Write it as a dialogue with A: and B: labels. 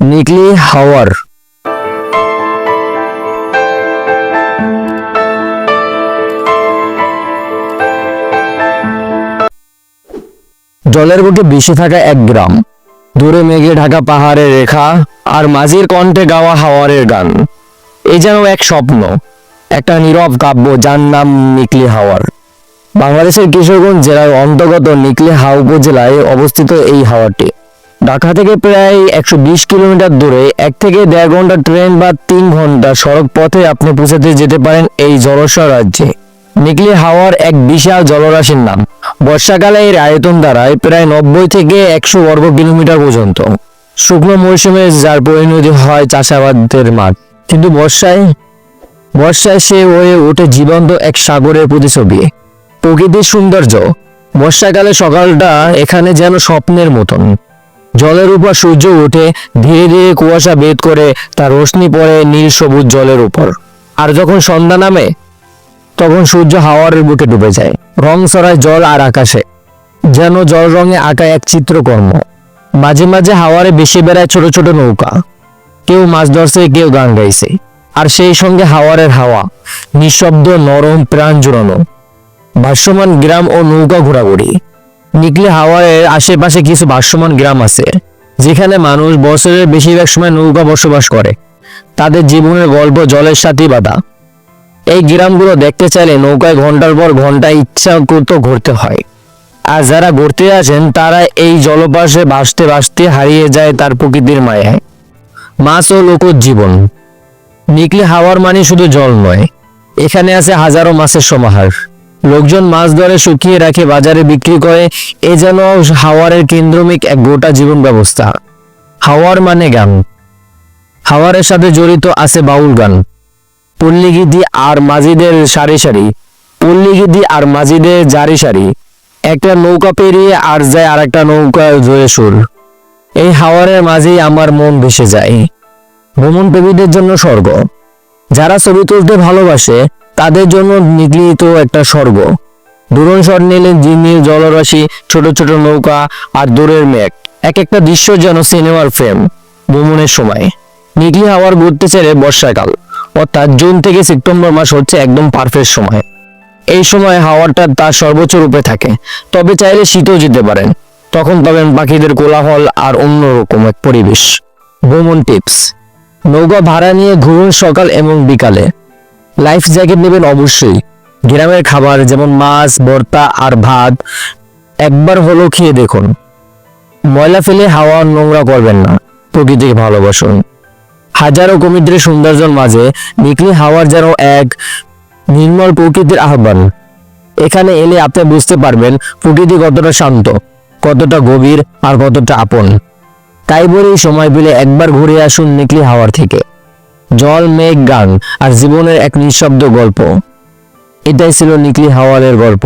A: নিকলি হাওয়ার জলের বুকে ভেসে থাকা এক গ্রাম। দূরে মেঘে ঢাকা পাহাড়ের রেখা আর মাঝির কণ্ঠে গাওয়া হাওয়ারের গান। এ যেন এক স্বপ্ন, একটা নীরব কাব্য যার নাম নিকলি হাওয়ার বাংলাদেশের কিশোরগঞ্জ জেলার অন্তর্গত নিকলি হাও উপজেলায় অবস্থিত এই হাওয়ারটি ঢাকা থেকে প্রায় একশো বিশ কিলোমিটার দূরে এক থেকে দেড় ঘণ্টা ট্রেন বা তিন ঘণ্টা সড়ক পথে আপনি পৌঁছাতে যেতে পারেন এই জলস্বর রাজ্যে। নিকলি হাওয়ার এক বিশাল জলরাশির নাম। বর্ষাকালে এর আয়তন দাঁড়ায় প্রায় নব্বই থেকে একশো বর্গ কিলোমিটার পর্যন্ত। শুকনো মৌসুমে যার পরিণতি হয় চাষাবাদের মাঠ। কিন্তু বর্ষায় বর্ষায় সে হয়ে ওঠে জীবন্ত এক সাগরের প্রতিছবি প্রকৃতির সৌন্দর্য। বর্ষাকালে সকালটা এখানে যেন স্বপ্নের মতন। জলের উপর সূর্য উঠে ধীরে ধীরে কুয়াশা বেদ করে তার রোশনি পড়ে নীল সবুজ জলের উপর। আর যখন সন্ধ্যা নামে, তখন সূর্য হাওয়ারের বুকে ডুবে যায়। রং ছড়ায় জল আর আকাশে। যেন জল রঙে আঁকা এক চিত্রকর্ম। মাঝে মাঝে হাওয়ারে বেশি বেড়ায় ছোট ছোট নৌকা। কেউ মাছ ধরছে, কেউ গান গাইছে। আর সেই সঙ্গে হাওয়ারের হাওয়া। নিঃশব্দ নরম প্রাণ জুড়ানো। ভাষ্যমান গ্রাম ও নৌকা ঘোরাঘুরি। নিকলি হাওয়ারের আশেপাশে কিছু ভাষ্যমান গ্রাম আছে, যেখানে মানুষ বছরের বেশিরভাগ সময় নৌকা বসবাস করে। তাদের জীবনের গল্প জলের সাথেই বাঁধা। এই গ্রামগুলো দেখতে চাইলে নৌকায় ঘণ্টার পর ঘণ্টা ইচ্ছা করতো ঘুরতে হয়। আর যারা ঘুরতে আসেন, তারা এই জলপাশে ভাসতে ভাসতে হারিয়ে যায় তার প্রকৃতির মায়ায়। মাছ ও লোকজ জীবন। নিকলি হাওয়ার মানে শুধু জল নয়, এখানে আছে হাজারো মাছের সমাহার। লোকজন মাছ ধরে শুকিয়ে রাখে, বাজারে বিক্রি করে। এ যেন হাওয়ারের কেন্দ্রমিক এক গোটা জীবন ব্যবস্থা হাওয়ার মানে গান। হাওয়ারের সাথে জড়িত আছে বাউল গান। পল্লীগীতি আর মাঝিদের সারি সারি। পল্লীগীতি আর মাঝিদের জারি সারি। একটা নৌকা পেরিয়ে আর যায় আর একটা নৌকা জয়ে সুর। এই হাওয়ারের মাঝেই আমার মন ভেসে যায়। ভ্রমণ প্রেমীদের জন্য স্বর্গ। যারা ছবি তুলতে ভালোবাসে তাদের জন্য নিগৃহীত একটা স্বর্গ। দূরণ স্বর নিলে জিনির জলরাশি, ছোট ছোট নৌকা আর দূরের মেঘ। এক একটা দৃশ্য যেন সিনেমার ফ্রেম ভ্রমণের সময়। নিগলি হাওয়ার ঘুরতে ছেড়ে বর্ষাকাল, অর্থাৎ জুন থেকে সেপ্টেম্বর মাস হচ্ছে একদম পারফেক্ট সময়। এই সময় হাওয়াটা তার সর্বোচ্চ রূপে থাকে। তবে চাইলে শীতও যেতে পারেন। তখন পাবেন পাখিদের কোলাহল আর অন্যরকম এক পরিবেশ। ভ্রমণ টিপস নৌকা ভাড়া নিয়ে ঘুরুন সকাল এবং বিকালে। লাইফ জ্যাকেট নেবেন অবশ্যই। গ্রামের খাবার যেমন মাছ, ভর্তা আর ভাত, একবার হলো খেয়ে দেখুন। ময়লা ফেলে হাওয়া নোংরা করবেন না। প্রকৃতিকে ভালোবাসুন। হাজারো কমিটির সৌন্দর্যের মাঝে নিকলি হাওয়ার যেন এক নির্মল প্রকৃতির আহ্বান। এখানে এলে আপনি বুঝতে পারবেন প্রকৃতি কতটা শান্ত, কতটা গভীর আর কতটা আপন। তাই বলেই সময় পেলে একবার ঘুরে আসুন নিকলি হাওয়ার থেকে। জল মেঘ গান আর জীবনের এক নিঃশব্দ গল্প। এটাই ছিল নিকলি হাওয়ালের গল্প।